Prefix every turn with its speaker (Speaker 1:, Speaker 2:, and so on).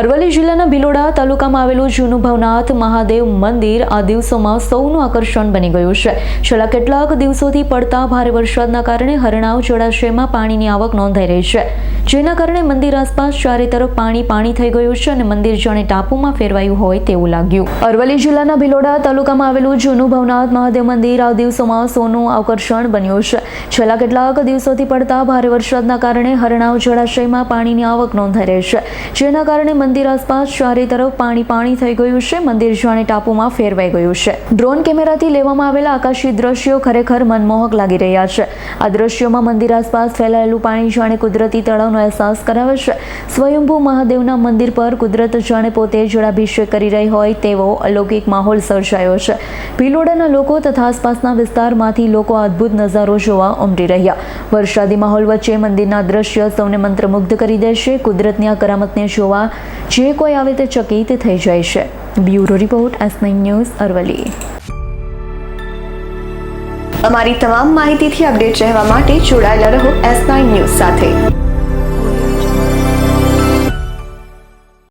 Speaker 1: અરવલ્લી જિલ્લાના ભિલોડા તાલુકામાં આવેલું જૂનું ભવનાથ મહાદેવ મંદિર આ દિવસોમાં સૌનું આકર્ષણ બની ગયું છે. છેલ્લા કેટલાક દિવસોથી પડતા ભારે વરસાદના કારણે હરણાવ જળાશયમાં પાણીની આવક નોંધાઈ રહી છે. જેના કારણે મંદિર આસપાસ ચારે તરફ પાણી પાણી થઈ ગયું છે અને મંદિર જાણે ટાપુમાં ફેરવાયું હોય તેવું લાગ્યું. અરવલ્લી જિલ્લાના ભિલોડા તાલુકામાં આવેલું જૂનું ભવનાથ મહાદેવ મંદિર આ દિવસોમાં સોનું આકર્ષણ બન્યું છે. છેલ્લા કેટલાક દિવસોથી પડતા ભારે વરસાદના કારણે હરણાવ જળાશયમાં પાણીની આવક નોંધાઈ રહી છે. જેના કારણે મંદિર આસપાસ ચારે તરફ પાણી પાણી થઈ ગયું છે. મંદિર જાણે ટાપુમાં ફેરવાઈ ગયું છે. ડ્રોન કેમેરાથી લેવામાં આવેલા આકાશી દ્રશ્યો ખરેખર મનમોહક લાગી રહ્યા છે. આ દ્રશ્યોમાં મંદિર આસપાસ ફેલાયેલું પાણી જાણે કુદરતી તળાવનો અહેસાસ કરાવે છે. મહાદેવના મંદિર પર કુદરત જાણે પોતે જળાભિષેક કરી રહી હોય તેવો અલૌકિક માહોલ સર્જાયો છે. ભિલોડાના લોકો તથા આસપાસના વિસ્તારમાંથી લોકો અદ્ભુત નજારો જોવા ઉમટી રહ્યા. વરસાદી માહોલ વચ્ચે મંદિરના દ્રશ્ય સૌને મંત્રમુગ્ધ કરી દેશે કુદરતની આ કરામતને જોવા જે કોઈ આવે તે ચકિત થઈ જાય છે. Bureau report S news, Aravalli.
Speaker 2: અમારી તમામ માહિતીથી અપડેટ રહેવા માટે જોડાયેલા રહો એસ નાઇન ન્યૂઝ સાથે.